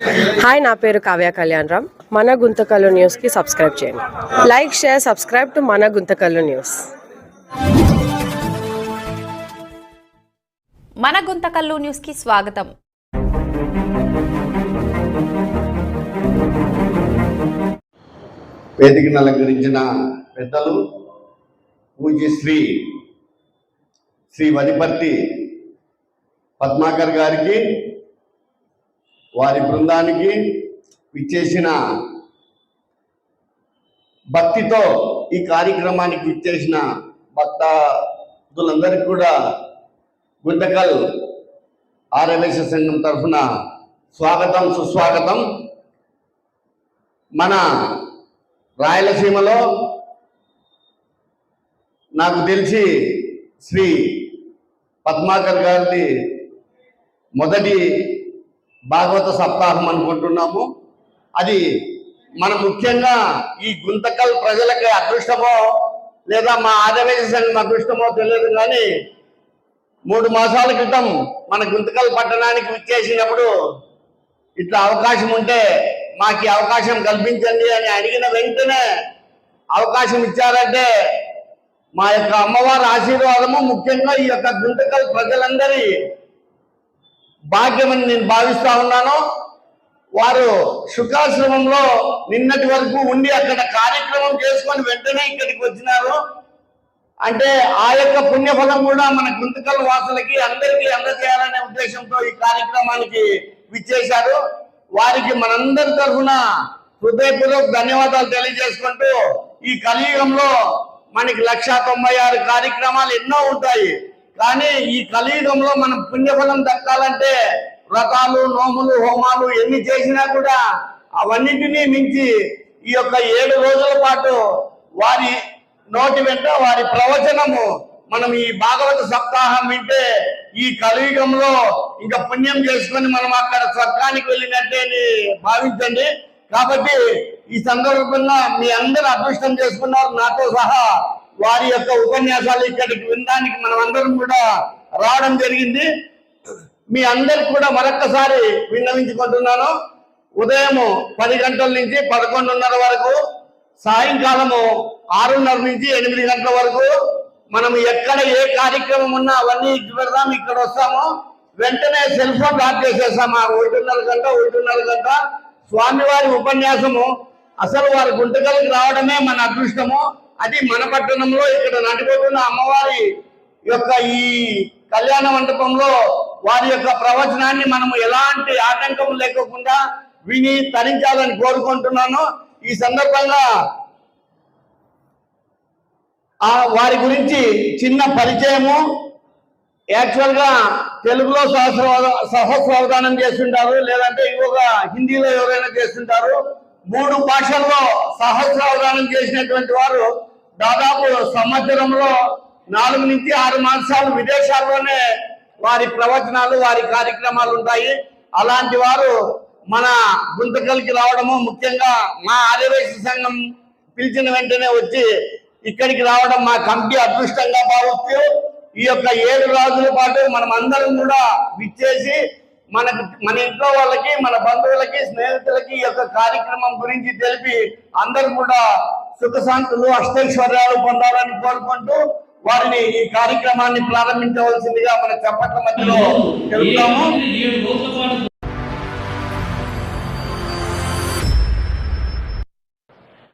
Hi నా పేరు కావ్య కళ్యాణ్ రామ్. మన గుంతకల్లు న్యూస్కి సబ్స్క్రైబ్ చేయండి. లైక్ షేర్ సబ్స్క్రైబ్ టు మన గుంతకల్లు న్యూస్. మన గుంతకల్లు న్యూస్కి స్వాగతం. వేదికను అలంకరించిన పెద్దలు పూజ్య శ్రీ శ్రీ వదిపర్తి పద్మాకర్ గారికి వారి బృందానికి విచ్చేసిన భక్తితో ఈ కార్యక్రమానికి విచ్చేసిన భక్తులందరికీ కూడా గుంతకల్ ఆరవేశ సంఘం తరఫున స్వాగతం సుస్వాగతం. మన రాయలసీమలో నాకు తెలిసి శ్రీ పద్మాకర్ గారిది మొదటి భాగవత సప్తాహం అనుకుంటున్నాము. అది మన ముఖ్యంగా ఈ గుంతకల్ ప్రజలకి అదృష్టమో లేదా మా ఆదివేశ సంఘం అదృష్టమో తెలియదు కానీ మూడు మాసాల క్రితం మన గుంతకల్ పట్టణానికి విచ్చేసినప్పుడు ఇట్లా అవకాశం ఉంటే మాకు ఈ అవకాశం కల్పించండి అని అడిగిన వెంటనే అవకాశం ఇచ్చారంటే మా యొక్క అమ్మవారి ఆశీర్వాదము ముఖ్యంగా ఈ యొక్క గుంతకల్ ప్రజలందరి భాగ్యమని నేను భావిస్తా ఉన్నాను. వారు శుకాశ్రమంలో నిన్నటి వరకు ఉండి అక్కడ కార్యక్రమం చేసుకొని వెంటనే ఇక్కడికి వచ్చినారు. అంటే ఆ యొక్క పుణ్యఫలం కూడా మన గుంతకల్ వాసులకి అందరికీ అందజేయాలనే ఉద్దేశంతో ఈ కార్యక్రమానికి విచ్చేశారు. వారికి మనందరి తరఫున హృదయపూర్వక ధన్యవాదాలు తెలియజేసుకుంటూ ఈ కలియుగంలో మనకి లక్షా తొంభై ఆరు కార్యక్రమాలు ఎన్నో ఉంటాయి. కానీ ఈ కలియుగంలో మనం పుణ్యఫలం దక్కాలంటే వ్రతాలు నోములు హోమాలు ఎన్ని చేసినా కూడా అవన్నిటినీ మించి ఈ యొక్క ఏడు రోజుల పాటు వారి నోటి వెంట వారి ప్రవచనము మనం ఈ భాగవత సప్తాహం వింటే ఈ కలియుగంలో ఇంకా పుణ్యం చేసుకొని మనం అక్కడ స్వర్గానికి వెళ్ళినట్టే అని భావించండి. కాబట్టి ఈ సందర్భంగా మీ అందరూ అదృష్టం చేసుకున్నారు నాతో సహా వారి యొక్క ఉపన్యాసాలు ఇక్కడికి వినడానికి మనం అందరం కూడా రావడం జరిగింది. మీ అందరికి కూడా మరొక్కసారి విన్నవించుకుంటున్నాను. ఉదయము పది గంటల నుంచి పదకొండున్నర వరకు సాయంకాలము ఆరున్నర నుంచి ఎనిమిది గంటల వరకు మనం ఎక్కడ ఏ కార్యక్రమం ఉన్నా అవన్నీ ఇచ్చి పెడదాం ఇక్కడ వస్తాము. వెంటనే సెల్ ఫోన్ లాక్ చేసేస్తాం ఆ ఒకటిన్నర గంట ఒకటిన్నర గంట. స్వామివారి ఉపన్యాసము అసలు వారి గుంటకలకి రావడమే మన అదృష్టము. అది మన పట్టణంలో ఇక్కడ నడిపోతున్న అమ్మవారి యొక్క ఈ కళ్యాణ మండపంలో వారి యొక్క ప్రవచనాన్ని మనము ఎలాంటి ఆటంకం లేకుండా విని తరించాలని కోరుకుంటున్నాను. ఈ సందర్భంగా ఆ వారి గురించి చిన్న పరిచయము. యాక్చువల్గా తెలుగులో సహస్ర సహస్రావధానం చేస్తుంటారు లేదంటే ఇంకొక హిందీలో ఎవరైనా చేస్తుంటారు. మూడు భాషల్లో సహస్రావధానం చేసినటువంటి వారు దాదాపు సంవత్సరంలో నాలుగు నుంచి ఆరు మాసాలు విదేశాల్లోనే వారి ప్రవచనాలు వారి కార్యక్రమాలు ఉంటాయి. అలాంటి వారు మన గుంతకల్కి రావడము ముఖ్యంగా మా ఆర్యవేశ సంఘం పిలిచిన వెంటనే వచ్చి ఇక్కడికి రావడం మా కమిటీ అదృష్టంగా భావిస్తూ ఈ యొక్క ఏడు రోజుల పాటు మనం అందరం కూడా విచ్చేసి మన మన ఇంట్లో వాళ్ళకి మన బంధువులకి స్నేహితులకి ఈ యొక్క కార్యక్రమం గురించి తెలిపి అందరూ కూడా సుఖశాంతులు అష్టైశ్వర్యాలు పొందాలని కోరుకుంటూ వారిని ఈ కార్యక్రమాన్ని ప్రారంభించవలసిందిగా మన చప్పట్ల మధ్యలో తెలుపుతాము